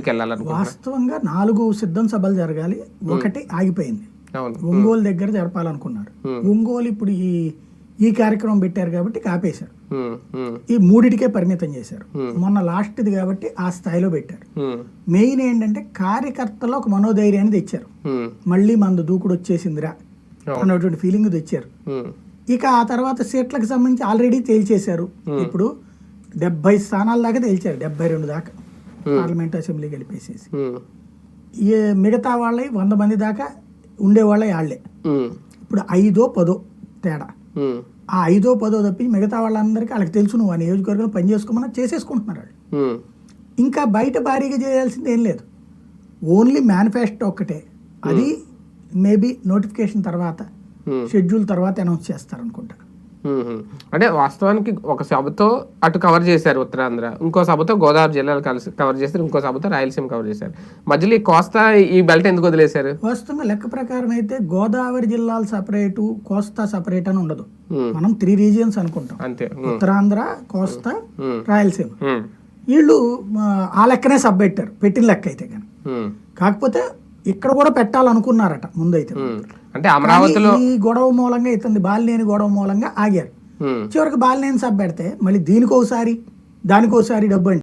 ముందుకు వెళ్ళాలనుకుంటున్నారు వాస్తవంగా నాలుగు సిద్ధం సభలు జరగాలి. ఒకటి ఆగిపోయింది. ఒంగోలు దగ్గర జరపాలనుకున్నారు. ఒంగోలు ఇప్పుడు ఈ ఈ కార్యక్రమం పెట్టారు కాబట్టి కాపేశారు. ఈ మూడిటికే పరిమితం చేశారు. మొన్న లాస్ట్ది కాబట్టి ఆ స్థాయిలో పెట్టారు. మెయిన్ ఏంటంటే కార్యకర్తలో ఒక మనోధైర్యాన్ని తెచ్చారు. మళ్ళీ మందు దూకుడు వచ్చేసిందిరా అన్నటువంటి ఫీలింగ్ తెచ్చారు. ఇక ఆ తర్వాత సీట్లకు సంబంధించి ఆల్రెడీ తేల్చేశారు. ఇప్పుడు డెబ్బై స్థానాల దాకా తేల్చారు. డెబ్బై రెండు దాకా. పార్లమెంట్ అసెంబ్లీ గెలిపేసేసి ఉమ్, ఏ మిగతా వాళ్ళవి వంద మంది దాకా ఉండేవాళ్ళే వాళ్ళే ఉమ్, ఇప్పుడు ఐదో పదో తేడా. ఆ ఐదో పదో తప్పి మిగతా వాళ్ళందరికీ వాళ్ళకి తెలుసు నువ్వు ఆ నియోజకవర్గంలో పని చేసుకోమన్నా చేసేసుకుంటున్నారు వాళ్ళు ఇంకా బయట భారీగా చేయాల్సింది ఏం లేదు. ఓన్లీ మేనిఫెస్టో ఒక్కటే. అది మేబీ నోటిఫికేషన్ తర్వాత Hmm. షెడ్యూల్ తర్వాత అనౌన్స్ చేస్తారు అనుకుంటా ఉమ్, ఉమ్. అంటే వాస్తవానికి ఒక సభతో అటు కవర్ చేశారు ఉత్తరాంధ్ర ఇంకో సభతో గోదావరి జిల్లాలు కలిసి కవర్ చేశారు ఇంకో సభతో రాయలసీమ కవర్ చేశారు. మధ్యలో ఈ కోస్తా ఈ బెల్ట్ ఎందుకు వదిలేశారు? వాస్తవంగా లెక్క ప్రకారం అయితే గోదావరి జిల్లాలు సపరేటు కోస్తా సపరేట్ అని ఉండదు. మనం త్రీ రీజియన్స్ అనుకుంటాం. అంతే. ఉత్తరాంధ్ర కోస్తా. రాయలసీమ. వీళ్ళు ఆ, లెక్కనే సబ్ పెట్టారు. పెట్టిన లెక్క అయితే కానీ. కాకపోతే ఇక్కడ కూడా పెట్టాలనుకున్నారట ముందైతే. అంటే అమరావతిలో ఈ గొడవ మూలంగా ఇతని బాలినేని గొడవ మూలంగా ఆగారు. చివరికి బాలినేని సబ్ పెడితే మళ్ళీ దీనికోసారి దానికోసారి డబ్బు